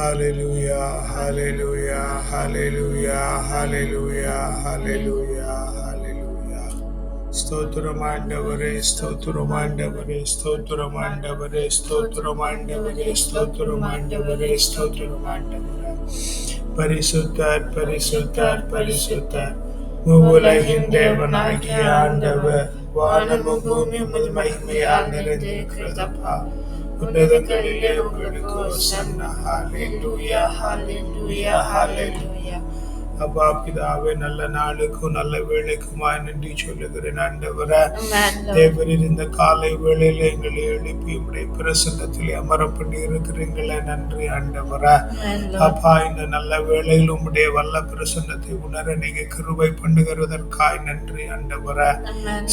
Hallelujah, hallelujah, hallelujah, hallelujah, hallelujah, hallelujah. ஸ்தோத்திரம் ஆண்டவரே ஸ்தோத்திரம் ஆண்டவரே ஸ்தோத்திரம் ஆண்டவரே ஸ்தோத்திரம் ஆண்டவரே ஸ்தோத்திரம் ஆண்டவரே ஸ்தோத்திரம் ஆண்டவரே பரிசுத்தார் பரிசுத்தார் பரிசுத்தார் மூவுலகின் தேவனாகிய ஆண்டவர் வானமும் பூமி உமது மகிமையால் நிறைந்திருக்கிறதப்பா உன்னதங்களிலே உங்களுக்கு ஒசன்னா ஹalleluya ஹalleluya ஹalleluya அப்பா பிதாவே நல்ல நாளுக்கும் நல்ல வேலைக்குமாய் நன்றி சொல்லுகிறேன் ஆண்டவரே. தேவரீர் இந்த காலை வேளையில எங்களை எழுப்பி உடைய பிரசன்னத்திலே அமர பண்ணி இருக்கிறீங்களே நன்றி ஆண்டவரே. அப்பா இந்த நல்ல வேளையில் உம்முடைய வல்ல பிரசன்னத்தை உணர நீங்க கிருபை பண்ணுகிறதற்காய் நன்றி ஆண்டவரே.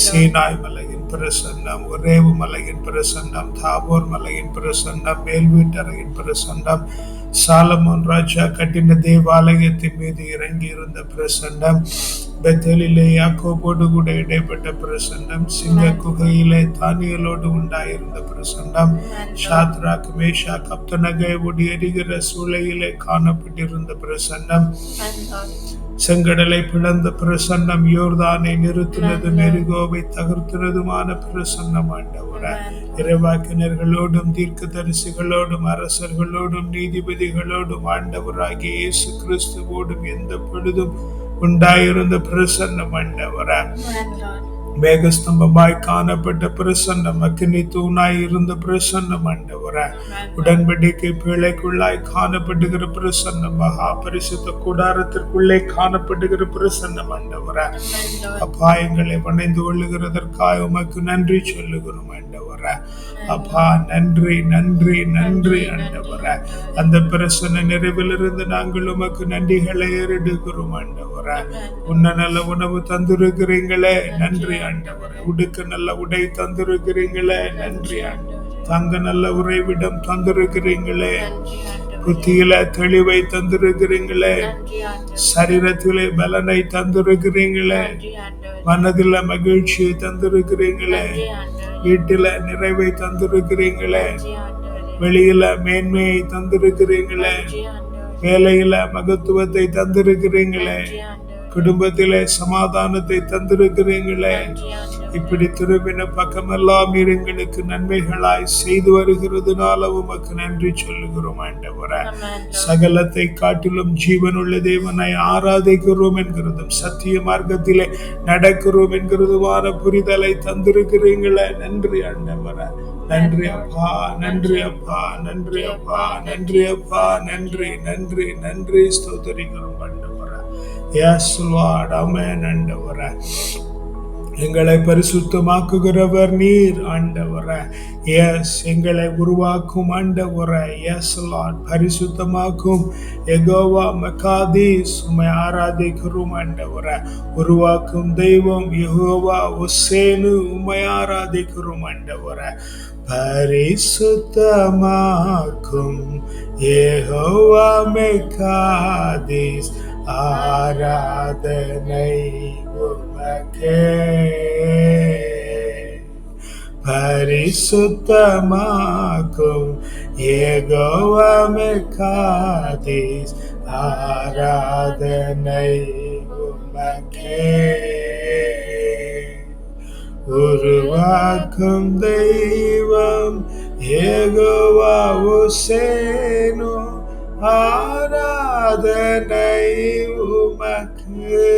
சீனாய் மலையின் பிரசன்னம் ஒரேவு மலையின் பிரசன்னம் தாபோர் மலையின் பிரசன்னம் மேல்வீட்டரையின் பிரசன்னம் சாலமோன் ராஜா கட்டின தேவாலயத்தின் மீது இறங்கி இருந்த பிரசன்னம் பெத்தலிலே யாக்கோபோடு கூட இடைப்பட்ட பிரசன்னம் சிங்க குகையிலே தானியலோடு உண்டாயிருந்த பிரசன்னம் ஷாத்ராக் மேஷா கப்தனகை ஒடி எரிகிற சூளையிலே காணப்பட்டிருந்த பிரசன்னம். Uh, செங்கடலை பிளந்த பிரசன்னம் யோர்தானை நிறுத்தினதும் எரிகோவை தகர்த்தினதுமான பிரசன்னம் ஆண்டவரே. இறைவாக்கினர்களோடும் தீர்க்கதரிசிகளோடும் அரசர்களோடும் நீதிபதிகளோடும் ஆண்டவராகிய இயேசு கிறிஸ்துவோடும் எந்த பொழுதும் உண்டாயிருந்த பிரசன்னம் ஆண்டவரே. மேகஸ்தம்பமாய் காணப்பட்ட பிரசன்னம் அக்கினி தூணாய் இருந்த பிரசன்னம் ஆண்டவரே. உடன்படிக்கை பிழைக்குள்ளாய் காணப்படுகிற பிரசன்னம் மகா பரிசுத்த கூடாரத்திற்குள்ளே காணப்படுகிற பிரசன்னம் ஆண்டவரே. அப்பா எங்களை வணைந்து கொள்ளுகிறதற்காக உமக்கு நன்றி சொல்லுகிறோம் ஆண்டவரே. அப்பா நன்றி நன்றி நன்றி ஆண்டவரே. அந்த பிரசன்ன நிறைவிலிருந்து நாங்கள் உமக்கு நன்றிகளை ஏறிடுகிறோம் ஆண்டவரே. உன்ன நல்ல உணவு தந்திருக்கிறீங்களே. நன்றி ஆண்டவரை உடுக்க நல்ல உடை தந்திருக்கிறீங்களே. நன்றி தங்க நல்ல உறைவிடம் தந்திருக்கிறீங்களே. புத்தியில தெளிவை தந்திருக்கிறீங்களே. சரீரத்திலே பலனை தந்திருக்கிறீங்களே. மனதில மகிழ்ச்சியை தந்திருக்கிறீங்களே. வீட்டில நிறைவை தந்திருக்கிறீங்களே. வெளியில மேன்மையை தந்திருக்கிறீங்களே. வேலையில மகத்துவத்தை தந்திருக்கிறீங்களே. குடும்பத்திலே சமாதானத்தை தந்திருக்கிறீங்களே இப்படி திரும்பின பக்கமெல்லாம் எங்களுக்கு நன்மைகளாய் செய்து வருகிறதுனால உமக்கு நன்றி சொல்லுகிறோம் ஆண்டவர. சகலத்தை காட்டிலும் ஜீவனுள்ள தேவனை ஆராதிக்கிறோம் என்கிறதும் சத்திய மார்க்கத்திலே நடக்கிறோம் என்கிறதுமான புரிதலை தந்திருக்கிறீங்களே. நன்றி ஆண்டவர. நன்றி அப்பா. நன்றி அப்பா. நன்றி அப்பா. நன்றி அப்பா. நன்றி நன்றி நன்றி. ஸ்தோத்தரிக்கிறோம் ஆண்டவரே. எங்களை பரிசுத்தமாக்குகிறவர் நீர் ஆண்டவர. எஸ் எங்களை உருவாக்கும் ஆண்டவர. Yes Lord பரிசுத்தமாக்கும். எகோவா மகாதீஸ் சுமை ஆராதிக்கிறோம் ஆண்டவர. உருவாக்கும் தெய்வம் எகோவா ஒசேனு உமை ஆராதிக்கிறோம் ஆண்டவர. பரிசுத்தமாக்கும். யெகோவா மெகாதீஸ் ஆராதனை உமக்கே பரிசுத்தமாக்கும் ஏகோவமே காதீஸ் ஆராதனை உமக்கே உருவாக்கும் தெய்வம் ஏகோவா சேனோ ஆரா அதனை உமக்கு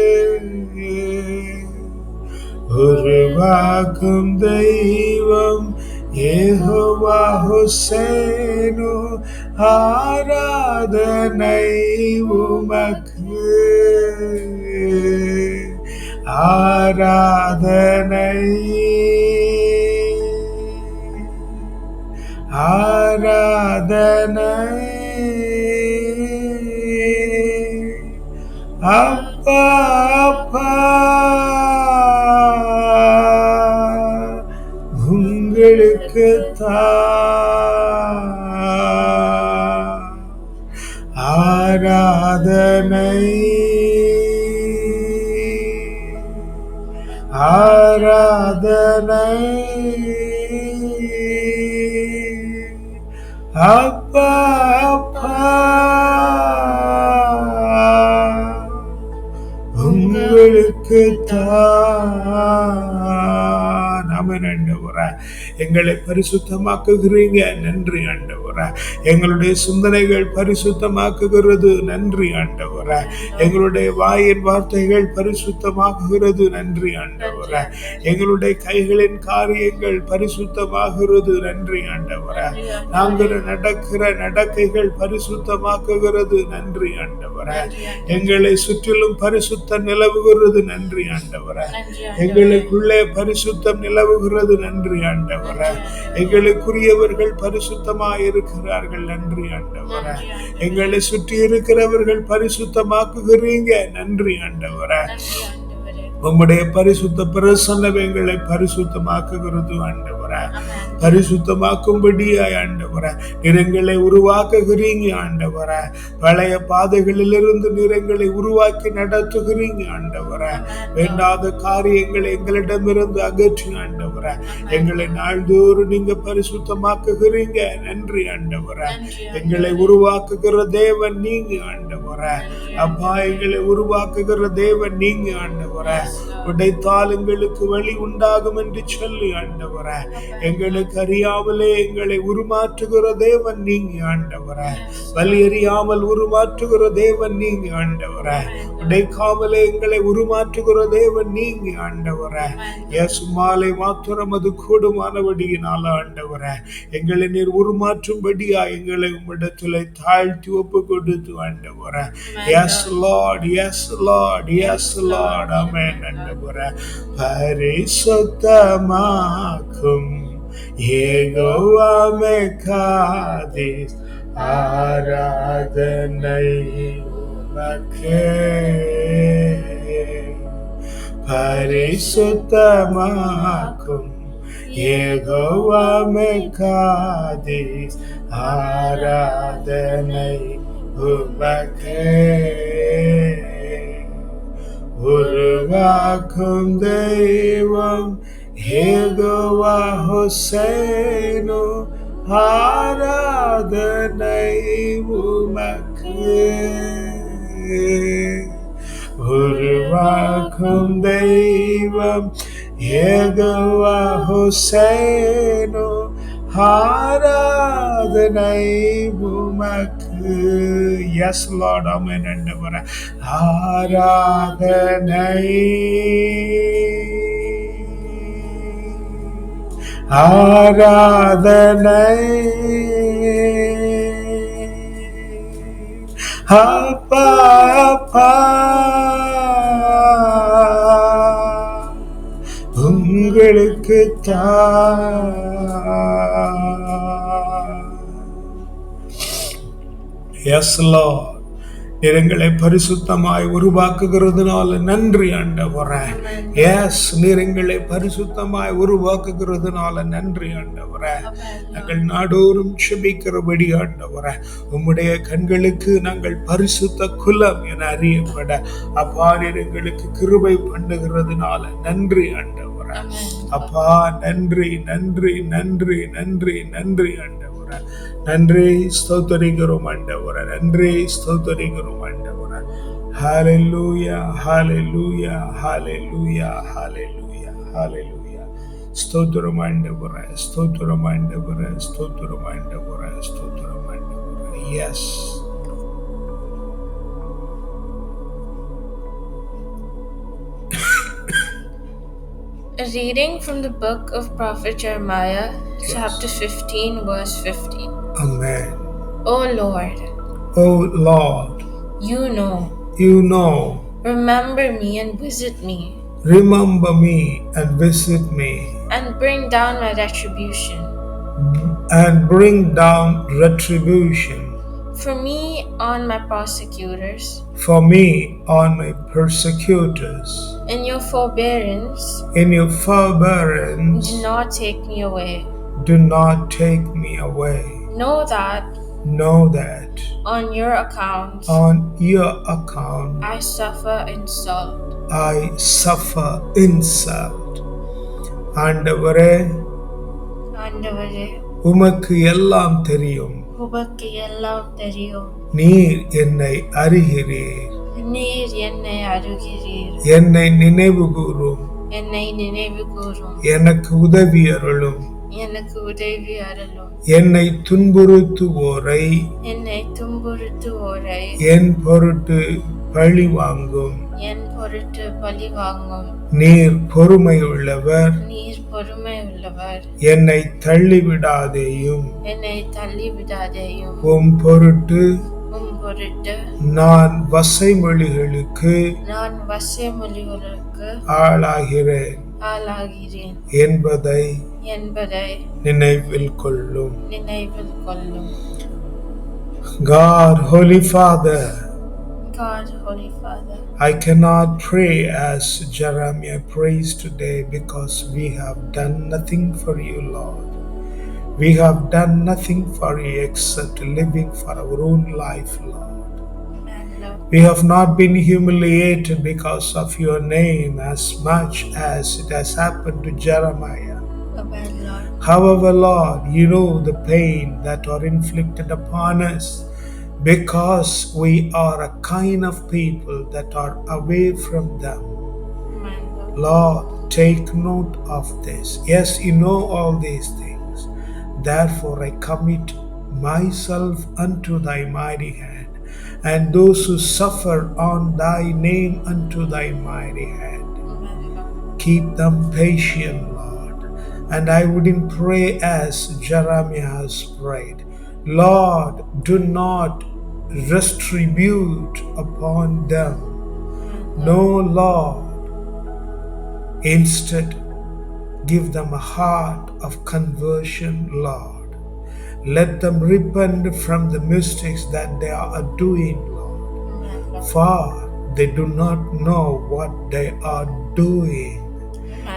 உருவாக்கும் தெய்வம் ஏகோவா ஹுசேனோ. ஆராதனை உமக்கு. ஆராதனை. ஆராதனை. அப்பா அப்பா. உங்களுக்கு ஆராதனை. ஆராதனை. அப்பா அப்பா. சொல்றேன் எங்களை பரிசுத்தமாக்குகிறீங்க. நன்றி ஆண்டவரே. எங்களுடைய சிந்தனைகள் பரிசுத்தமாக்குகிறது. நன்றி ஆண்டவரே. எங்களுடைய வாயின் வார்த்தைகள் பரிசுத்தமாகுகிறது நன்றி ஆண்டவரே. எங்களுடைய கைகளின் காரியங்கள் பரிசுத்தமாகிறது. நன்றி ஆண்டவரே. நாங்கள் நடக்கிற நடக்கைகள் பரிசுத்தமாக்குகிறது. நன்றி ஆண்டவரே. எங்களை சுற்றிலும் பரிசுத்தம் நிலவுகிறது. நன்றி ஆண்டவரே. எங்களுக்குள்ளே பரிசுத்தம் நிலவுகிறது. நன்றி ஆண்டவரே. எங்களுக்குரியவர்கள் பரிசுத்தமாய் இருக்கிறார்கள். நன்றி ஆண்டவரே. எங்களை சுற்றி இருக்கிறவர்கள் பரிசுத்தமாக்குகிறீங்க. நன்றி ஆண்டவரே. உம்முடைய பரிசுத்த பிரசன்னம் எங்களை பரிசுத்தமாக்குகிறது ஆண்டவரே. பரிசுத்தமாக்கும்படியாய் ஆண்டவர. நிறங்களை உருவாக்குகிறீங்க ஆண்டவர. பழைய பாதைகளிலிருந்து நிறங்களை உருவாக்கி நடத்துகிறீங்க ஆண்டவர. வேண்டாத காரியங்களை எங்களிடமிருந்து அகற்றி ஆண்டவர. எங்களை நாள்தோறும் நீங்க பரிசுத்தமாக்குகிறீங்க. நன்றி ஆண்டவர. எங்களை உருவாக்குகிற தேவன் நீங்க ஆண்டவரே. அப்பா எங்களை உருவாக்குகிற தேவன் நீங்க ஆண்டவரே. உடைத்தால் எங்களுக்கு வழி உண்டாகும் என்று சொல்லி ஆண்டவர. எங்களுக்கு அறியாமலே எங்களை உருமாற்றுகிற தேவன் நீங்க ஆண்டவரே. வலி அறியாமல் உருமாற்றுகிற தேவன் நீங்க ஆண்டவரே. உடைக்காமலே எங்களை உருமாற்றுகிற தேவன் நீங்க ஆண்டவரே. இயேசு மாலை மாத்திரம் அது கூடுமானபடியினால ஆண்டவர. எங்களை நீர் உருமாற்றும்படியா எங்களை உம்மிடத்துல தாழ்த்தி ஒப்பு கொடுத்து ஆண்டவர. Yes Lord yes Lord yes Lord amen ஆண்டவரே பரிசுத்தமாக்கும் ஏகோவாமே காதேஸ் ஆராதனை உமக்கே பரிசுத்தமாக்கும் ஏகோவாமே காதேஸ் ஆராதனை உமக்கே உருவாக்கும் தெய்வம் ஏகோவா ஹுசேனு ஆராதனை உமக்கு. உருவாக்கும் தெய்வம் ஏகோவா ஹுசேனோ ஆராதனை உமக்கு. எஸ் லார்ட் அமேன் ஆண்டவரே ஆராதனை ஆராதனை அப்பா அப்பா உங்களுக்கு தான் லார்ட் நிறங்களை பரிசுத்தமாய் உருவாக்குகிறதுனால நன்றி ஆண்டவரே. எஸ் நிறங்களை பரிசுத்தமாய் உருவாக்குகிறதுனால நன்றி ஆண்டவரே. நாங்கள் நாடோறும் செபிக்கிறபடி ஆண்டவரே. உம்முடைய கண்களுக்கு நாங்கள் பரிசுத்த குலம் என அறியப்பட அப்பா நிறங்களுக்கு கிருபை பண்ணுகிறதுனால நன்றி ஆண்டவரே. அப்பா நன்றி நன்றி நன்றி நன்றி நன்றி ஆண்டவர். நன்றி ஸ்தோத்தரிக்கிறோம் ஆண்டவரே நன்றி ஸ்தோத்தரிக்கிறோம் ஆண்டவரே ஹalleluya ஹalleluya ஹalleluya ஹalleluya ஹalleluya ஸ்தோத்திரம் ஆண்டவரே ஸ்தோத்திரம் ஆண்டவரே ஸ்தோத்திரம் ஆண்டவரே ஸ்தோத்திரம் ஆண்டவரே yes A reading from the book of Prophet Jeremiah, chapter 15, verse 15. Amen. O Lord, Oh Lord, you know, you know, remember me and visit me, remember me and visit me and bring down my retribution. and bring down retribution For me on my persecutors, for me on my persecutors. in your forbearance, In your forbearance, do not take me away. do not take me away. Know that Know that on your account on your account I suffer insult. I suffer insult. ஆண்டவரே ஆண்டவரே உமக்கு எல்லாம் தெரியும் உமக்கு எல்லாம் தெரியும் நீர் என்னை அறிகிறீர் நீர் என்னை அருகிறீர் என்னை நினைவு கூறும் என்னை நினைவு கூறும் எனக்கு உதவி அருளும் எனக்கு உதவி அருளும். என்னை துன்புறுத்துவோரை. என்னை துன்புறுத்துவோரை. என் பொருட்டு பழி வாங்கும். என் பொருட்டு பழி வாங்கும். நீர் பொறுமையுள்ளவர். நீர் பொறுமை உள்ளவர் என்னை தள்ளிவிடாதேயும். என்னை தள்ளிவிடாதேயும். உம் பொருட்டு உம் பொருட்டு நான் வசைமொழிகளுக்கு நான் வசியமொழிகளுக்கு ஆளாகிறேன். ஆளாகிறேன். என்பதை என்பதை நினைவில் கொள்ளும் நினைவில் கொள்ளும் God, Holy Father, God, Holy Father, I cannot pray as Jeremiah prays today because we have done nothing for you, Lord. We have done nothing for you except living for our own life, Lord. and Lord, We have not been humiliated because of your name as much as it has happened to Jeremiah. However, Lord, you know the pain that are inflicted upon us because we are a kind of people that are away from them. Lord, take note of this. Yes, you know all these things. Therefore, I commit myself unto thy mighty hand, and those who suffer on thy name unto thy mighty hand. Keep them patient. And I wouldn't pray as Jeremiah has prayed. Lord, do not retribute upon them. No, Lord. Instead, give them a heart of conversion, Lord. Let them repent from the mistakes that they are doing, Lord. For they do not know what they are doing.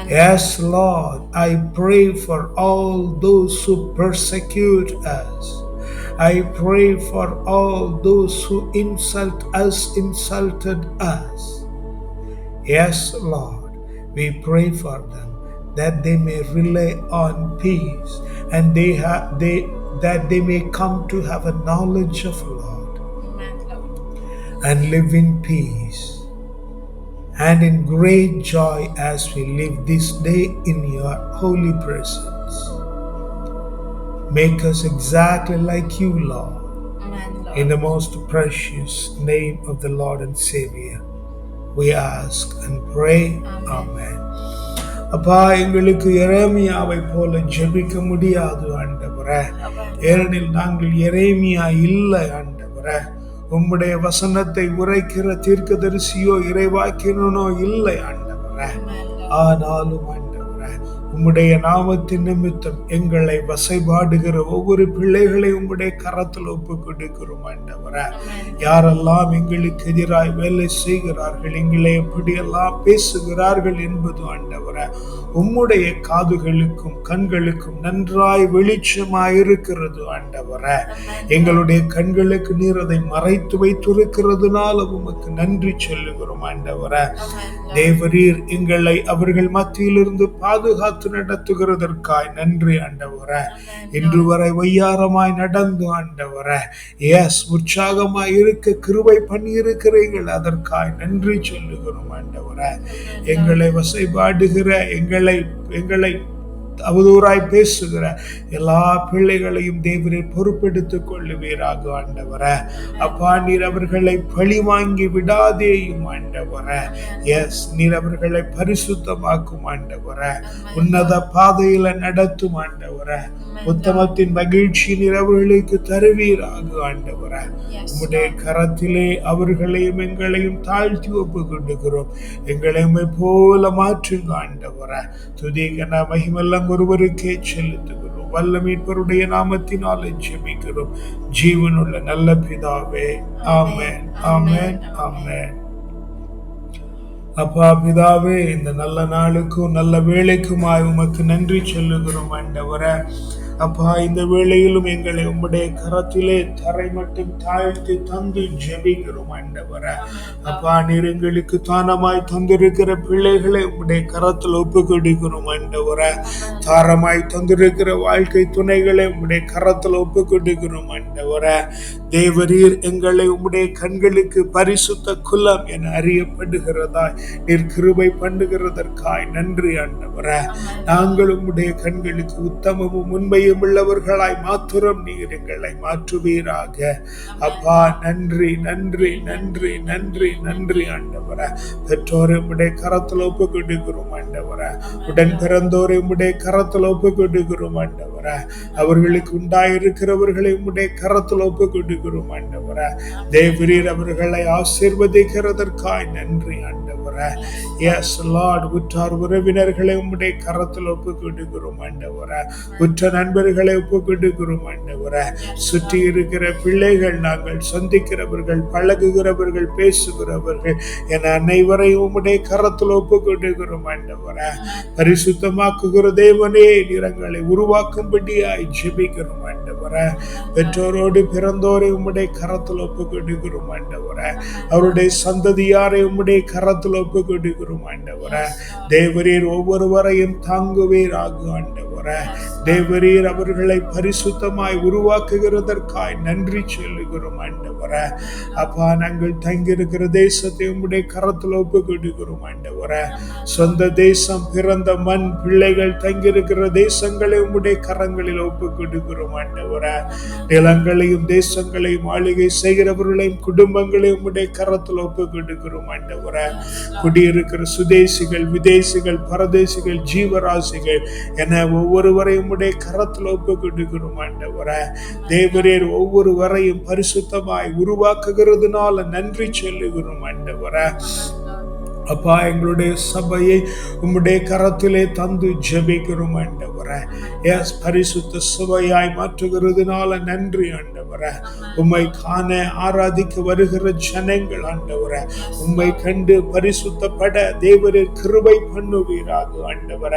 Yes, Lord, I pray for all those who persecute us. I pray for all those who insult us, insulted us. Yes, Lord, we pray for them that they may rely on peace and they have they that they may come to have a knowledge of Lord Amen, Lord, and live in peace and in great joy as we live this day in your holy presence. Make us exactly like you, Lord, Amen, Lord, in the most precious name of the Lord and Savior. We ask and pray. Amen. அப்பா எங்களுக்கு எரேமியாவை போல ஜெபிக்க முடியாது ஆண்டவரே Amen, ஏனெனில் நாங்கள் எரேமியா இல்லை ஆண்டவரே உம்முடைய வசனத்தை உரைக்கிற தீர்க்கதரிசியோ இறைவாக்கினோ இல்லை ஆண்டவரே. ஆனாலும் உம்முடைய நாமத்தின் நிமித்தம் எங்களை வசைபாடுகிற ஒவ்வொரு பிள்ளைகளை உம்முடைய கரத்தில் ஒப்பு கொடுக்கிறோம் ஆண்டவரே யாரெல்லாம் எங்களுக்கு எதிராய் வேலை செய்கிறார்கள் எங்களை எப்படியெல்லாம் பேசுகிறார்கள் என்பது ஆண்டவரே உம்முடைய காதுகளுக்கும் கண்களுக்கும் நன்றாய் வெளிச்சமாய் இருக்கிறது ஆண்டவரே. எங்களுடைய கண்களுக்கு நீர் அதை மறைத்து வைத்திருக்கிறதுனால உமக்கு நன்றி சொல்லுகிறோம் ஆண்டவரே. தேவரீர் எங்களை அவர்கள் மத்தியிலிருந்து பாதுகாத்து நடத்துகிறதற்காய் நன்றி ஆண்டவரே. இன்று வரை வையாரமாய் நடந்து ஆண்டவர. எஸ் உற்சாகமாய் இருக்க கிருபை பண்ணியிருக்கிறீர்கள். அதற்காய் நன்றி சொல்லுகிறோம் ஆண்டவர. எங்களை வசைபாடுகிற எங்களை எங்களை அவதூறாய் பேசுகிற எல்லா பிள்ளைகளையும் தேவரே பொறுப்பெடுத்துக் கொள்ளுவீராக ஆண்டவரே. அப்பா நீர் அவர்களை பழி வாங்கி விடாதேயும் ஆண்டவர. எஸ் நீர் அவர்களை பரிசுத்தமாக்கும் ஆண்டவர. உன்னத பாதையில நடத்தும் ஆண்டவர. உத்தமத்தின் மகிழ்ச்சி நீர் அவர்களுக்கு தருவீராக ஆண்டவரே. உம்முடைய கரத்திலே அவர்களையும் எங்களையும் தாழ்த்தி ஒப்பு கொண்டுகிறோம் எங்களையும் போல மாற்றுங்க ஆண்டவர. துதிகன மகிமெல்லாம் ஒருவருக்கே செலுத்துகிறோம். வல்ல மீட்பருடைய நாமத்தினாலே ஜெபிக்கிறோம். ஜீவனுள்ள நல்ல பிதாவே ஆமேன் ஆமேன் ஆமேன். அப்பா பிதாவே இந்த நல்ல நாளுக்கும் நல்ல வேலைக்குமாய் உமக்கு நன்றி சொல்லுகிறோம் ஆண்டவரை. அப்பா இந்த வேளையிலும் எங்களை உம்முடைய கரத்திலே தரை மட்டும் தாழ்த்தி தந்து ஜெபிக்கிறோம் ஆண்டவரே. அப்பா நீர் எங்களுக்கு தானமாய் தந்திருக்கிற பிள்ளைகளை உம்முடைய கரத்தில் ஒப்பு கொடுக்கிறோம் ஆண்டவரே. தாரமாய் தந்திருக்கிற வாழ்க்கை துணைகளை உம்முடைய கரத்தில் ஒப்பு கொடுக்கிறோம் ஆண்டவரே. தேவரீர் எங்களை உம்முடைய கண்களுக்கு பரிசுத்த குலம் என அறியப்படுகிறதா நீர் கிருபை பண்ணுகிறதற்காய் நன்றி அண்டவர நாங்கள் உம்முடைய கண்களுக்கு உத்தமமும் உண்மை உள்ளவர்களாய் மாத்திரம் நீர் எங்களை மாற்றுவீராக. அப்பா நன்றி நன்றி நன்றி நன்றி நன்றி ஆண்டவர. பெற்றோரை உடைய கரத்தில் ஒப்பு கொடுக்கிறோம் ஆண்டவரே. உடன் பிறந்தோரை உடைய கரத்தில் ஒப்பு கொடுக்கிறோம் ஆண்டவரே. அவர்களுக்கு உண்டாயிருக்கிறவர்களை உடைய கரத்தில் ஒப்பு கொடுக்கிறோம் ஆண்டவரே. தேவரீர் அவர்களை ஆசீர்வதிக்கிறதற்காய் நன்றி ஆண்டவரே. எஸ் லார்ட் உற்றார் உறவினர்களை உம்முடைய கரத்தில் ஒப்பு கொடுக்கிறோம் ஆண்டவரே. உற்ற நண்பர்களை ஒப்புக்கொண்டிருக்கிறோம் கொடுக்கிறோம் சுற்றி இருக்கிற பிள்ளைகள் நாங்கள் சந்திக்கிறவர்கள் பழகுகிறவர்கள் பேசுகிறவர்கள் என அனைவரையும் உம்முடைய கரத்தில் ஒப்புக்கொண்டிருக்கிறோம் கொடுக்கிறோம் பரிசுத்தமாக்குகிற தேவனே நிறங்களை உருவாக்கும்படியாய் ஜெபிக்கிறோம் ஆண்டவரே பெற்றோரோடு பிறந்தோரை உம்முடைய கரத்தில் ஒப்புக்கொண்டிருக்கிறோம் கொடுக்கிறோம் அவருடைய சந்ததியாரை உம்முடைய கரத்தில் ஒப்புக்கொண்டிருக்கிறோம் கொடுக்கிறோம் தேவரீர் ஒவ்வொருவரையும் தாங்குவீராக ஆண்டவரே தேவரீர் நீர் அவர்களை பரிசுத்தமாய் உருவாக்குகிறதற்காய் நன்றி சொல்லுகிறோம் ஆண்டவர. அப்பா நாங்கள் தங்கியிருக்கிற தேசத்தை உம்முடைய கரத்தில் ஒப்பு ஆண்டவர. சொந்த தேசம் பிறந்த மண் பிள்ளைகள் தங்கியிருக்கிற தேசங்களை உம்முடைய கரங்களில் ஒப்பு ஆண்டவர. நிலங்களையும் தேசங்களையும் ஆளுகை செய்கிறவர்களையும் குடும்பங்களையும் உம்முடைய கரத்தில் ஒப்பு ஆண்டவர. குடியிருக்கிற சுதேசிகள் விதேசிகள் பரதேசிகள் ஜீவராசிகள் என ஒவ்வொருவரையும் உடைய கரத்தில் ஒப்பு வர தேவரேர் ஒவ்வொரு வரையும் பரிசுத்தமாய் உருவாக்குகிறதுனால நன்றி சொல்லுகிறோம் ஆண்டவரை அப்பா எங்களுடைய சபையை உம்முடைய கரத்திலே தந்து ஜபிக்கிறோம் ஆண்டவரை எஸ் பரிசுத்த சபையாய் மாற்றுகிறதுனால நன்றி ஆண்டவர. உம்மை காண ஆராதிக்க வருகிற ஜனங்கள் ஆண்டவர. உம்மை கண்டு பரிசுத்தப்பட தேவரில் கிருபை பண்ணுவீராக ஆண்டவர.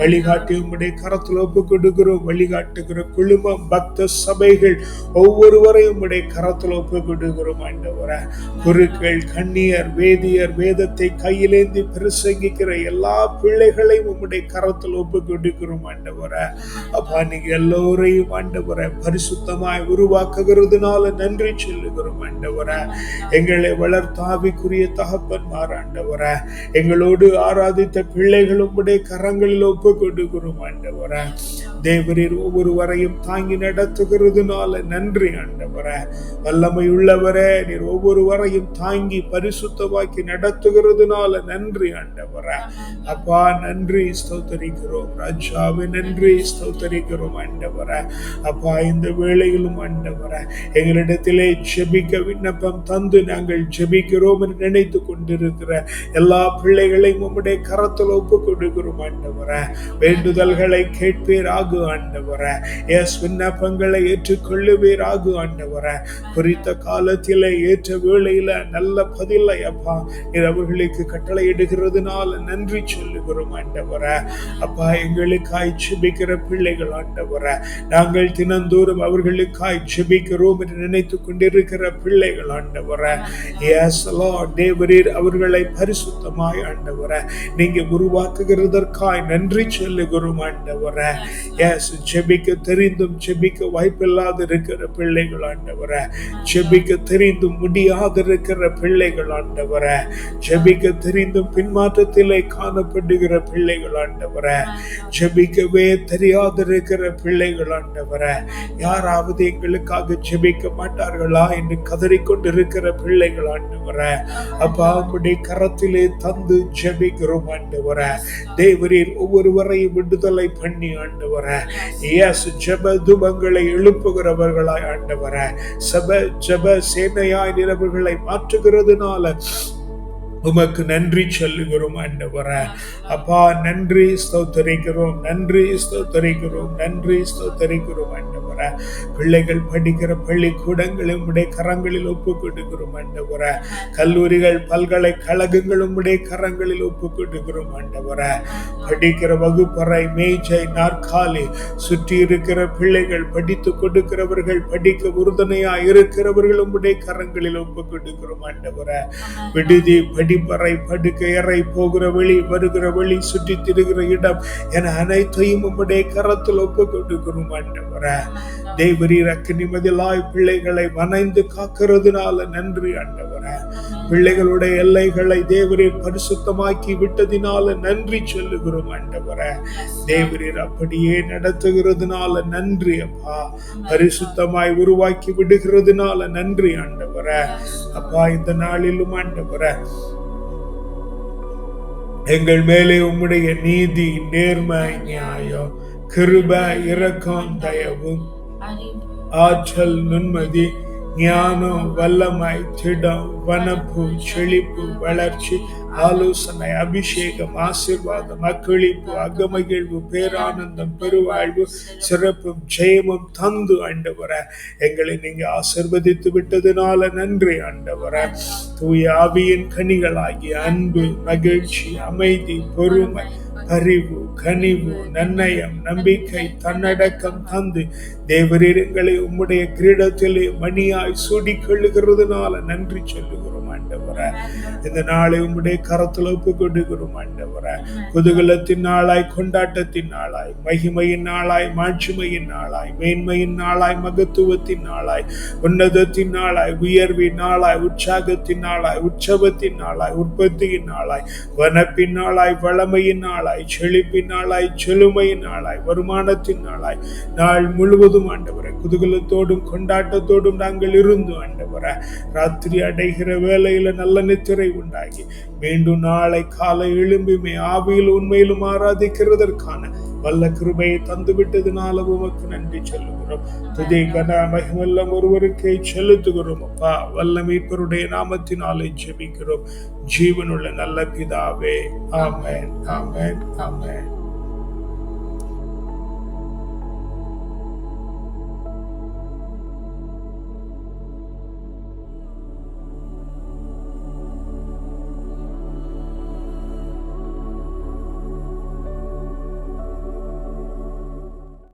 வழிகாட்டி உம்முடைய கரத்தில் ஒப்பு கொடுக்கிறோம் வழிகாட்டுகிற குழுமம் பக்த சபைகள் ஒவ்வொருவரையும் உம்முடைய கரத்தில் ஒப்பு கொடுக்கிறோம் ஆண்டவர. குருக்கள் கண்ணியர் வேதியர் வேதத்தை கையிலேந்தி பிரசங்கிக்கிற எல்லா பிள்ளைகளையும் உம்முடைய கரத்தில் ஒப்பு கொடுக்கிறோம் ஆண்டவர. அப்பா நீங்க எல்லோரையும் ஆண்டவரை பரிசுத்தமாய் உருவாக்க உருவாக்குகிறதுனால நன்றி சொல்லுகிறோம் ஆண்டவர. எங்களை வளர்த்தாவிக்குரிய தகப்பன்மார் ஆண்டவரே. எங்களோடு ஆராதித்த பிள்ளைகள் உம்முடைய கரங்களில் ஒப்பு கொடுக்கிறோம் ஆண்டவர. தேவரீர் ஒவ்வொருவரையும் தாங்கி நடத்துகிறதுனால நன்றி ஆண்டவரே. வல்லமை உள்ளவரே நீர் ஒவ்வொருவரையும் தாங்கி பரிசுத்தமாக்கி நடத்துகிறதுனால நன்றி ஆண்டவரே. அப்பா நன்றி ஸ்தோத்தரிக்கிறோம். ராஜாவை நன்றி ஸ்தோத்தரிக்கிறோம் ஆண்டவரே. அப்பா இந்த வேளையிலும் ஆண்டவரே எங்களிடத்திலே ஜெபிக்க விண்ணப்பம் தந்து நாங்கள் ஜெபிக்கிறோம் என்று நினைத்து கொண்டிருக்கிற எல்லா பிள்ளைகளையும் உம்முடைய கரத்தில் ஒப்பு கொடுக்கிறோம் ஆண்டவரே. வேண்டுதல்களை கேட்பீராக ஆண்டவரே. எஸ் விண்ணப்பங்களை ஏற்றுக்கொள்ளுவீராக ஆண்டவரே. குறித்த காலத்தில ஏற்ற வேளையில நல்ல பதிலை அப்பா நீர் அவர்களுக்கு கட்டளை இடுகிறதுனால நன்றி சொல்லுகிறோம் ஆண்டவர. அப்பா எங்களுக்காய் ஜெபிக்கிற பிள்ளைகள் ஆண்டவர. நாங்கள் தினந்தோறும் அவர்களுக்காய் ஜெபிக்கிறோம் என்று நினைத்து கொண்டிருக்கிற பிள்ளைகள் ஆண்டவர. எஸ் லா தேவரீர் அவர்களை பரிசுத்தமாய் ஆண்டவர. நீங்க உருவாக்குகிறதற்காய் நன்றி சொல்லுகிறோம் ஆண்டவர. எஸ் செபிக்க தெரிந்தும் செபிக்க வாய்ப்பில்லாத இருக்கிற பிள்ளைகள் ஆண்டவர. செபிக்க தெரிந்தும் முடியாத இருக்கிற பிள்ளைகள் ஆண்டவர. செபிக்க தெரிந்தும் பின்மாற்றத்திலே காணப்படுகிற பிள்ளைகள் ஆண்டவர. செபிக்கவே தெரியாத இருக்கிற பிள்ளைகள் ஆண்டவர. யாராவது எங்களுக்காக செபிக்க மாட்டார்களா என்று கதறிக்கொண்டிருக்கிற பிள்ளைகள் ஆண்டவர. அப்பா உங்களுடைய கரத்திலே தந்து செபிக்கிறோம் ஆண்டவர. தேவரீர் ஒவ்வொருவரையும் விடுதலை பண்ணி ஆண்டவர. எஸ் ஜெப துபங்களை எழுப்புகிறவர்களாய் ஆண்டவர. சப ஜப சேனையாய் நிறவர்களை மாற்றுகிறதுனால உமக்கு நன்றி சொல்லுகிறோம் ஆண்டவரே. அப்பா நன்றி ஸ்தோத்தரிக்கிறோம் நன்றி ஸ்தோத்தரிக்கிறோம் நன்றி ஸ்தோத்தரிக்கிறோம் ஆண்டவரே. பிள்ளைகள் படிக்கிற பள்ளிக்கூடங்களை உடைய கரங்களில் ஒப்பு கொடுக்கிறோம் கல்லூரிகள் பல்கலைக்கழகங்களும் உடைய கரங்களில் ஒப்பு கொடுக்கிறோம் படிக்கிற வகுப்பறை மேஜை நாற்காலி சுற்றி இருக்கிற பிள்ளைகள் படித்து கொடுக்கிறவர்கள் படிக்க உறுதுணையா இருக்கிறவர்கள் உடைய கரங்களில் ஒப்பு கொடுக்கிறோம் விடுதி படிப்பறை படுக்கையறை போகிற வழி வருகிற வழி சுற்றி திரிகிற இடம் என அனைத்தையும் உம்முடைய கரத்தில் ஒப்பு கொடுக்கிறோம் ஆண்டவரே. தேவரீர் அக்கு பிள்ளைகளை வனைந்து காக்கிறதுனால நன்றி ஆண்டவர. பிள்ளைகளுடைய எல்லைகளை தேவரீர் பரிசுத்தமாக்கி விட்டதினால நன்றி சொல்லுகிறோம் ஆண்டவரே. தேவரீர் அப்படியே நடத்துகிறதுனால நன்றி அப்பா. பரிசுத்தமாய் உருவாக்கி விடுகிறதுனால நன்றி ஆண்டவர. அப்பா இந்த நாளிலும் ஆண்டவர எங்கள் மேலே உம்முடைய நீதி நேர்மை நியாயம் கிருப இரக்கம் தயவும். அறிவு. ஆற்றல் நுண்மதி ஞானம் வல்லமை திடம் வனப்பு செழிப்பு வளர்ச்சி ஆலோசனை அபிஷேகம் ஆசிர்வாதம் அக்களிப்பு அகமகிழ்வு பேரானந்தம் பெருவாழ்வு சிறப்பும் ஜெயமும் தந்து ஆண்டவர. எங்களை நீங்க ஆசிர்வதித்து விட்டதுனால நன்றி ஆண்டவர. தூய ஆவியின் கனிகளாகிய அன்பு மகிழ்ச்சி அமைதி பொறுமை அறிவு கனிவு நன்னயம் நம்பிக்கை தன்னடக்கம் தந்து தேவரீரங்களை உம்முடைய கிரீடத்திலே மணியாய் சூடி கொள்ளுகிறதுனால நன்றி சொல்லுகிறோம். ஆண்டவரே. இந்த நாளை உம்முடைய கரத்தில் ஒப்பு கொடுக்கிறோம் ஆண்டவரே. குதூகலத்தின் நாளாய் கொண்டாட்டத்தின் நாளாய் மகிமையின் நாளாய் மாட்சிமையின் நாளாய் மேன்மையின் நாளாய் மகத்துவத்தின் நாளாய் உன்னதத்தின் நாளாய் உயர்வின் நாளாய் உற்சாகத்தின் நாளாய் உற்சவத்தின் நாளாய் உற்பத்தியின் நாளாய் வனப்பின் நாளாய் வளமையின் நாளாய் செழிப்பின் நாளாய் செழுமையின் நாளாய் வருமானத்தின் நாளாய். நாள் முழுவதும் ஆண்டவரை குதூகலத்தோடும் கொண்டாட்டத்தோடும் நாங்கள் இருந்து வர. ராத்திரி அடைகிற வேலையில நல்ல நித்திரை உண்டாகி மீண்டும் நாளை காலை எழும்புமே ஆவியில் உண்மையிலும் ஆராதிக்கிறதற்கான வல்ல கிருபையை தந்து விட்டதுனால உமக்கு நன்றி சொல்லுகிறோம். துதி கன மகிமெல்லாம் ஒருவருக்கே செலுத்துகிறோம். அப்பா வல்ல மீட்பருடைய நாமத்தினாலே ஜெபிக்கிறோம். ஜீவனுள்ள நல்ல பிதாவே ஆமேன் ஆமேன் ஆமேன்.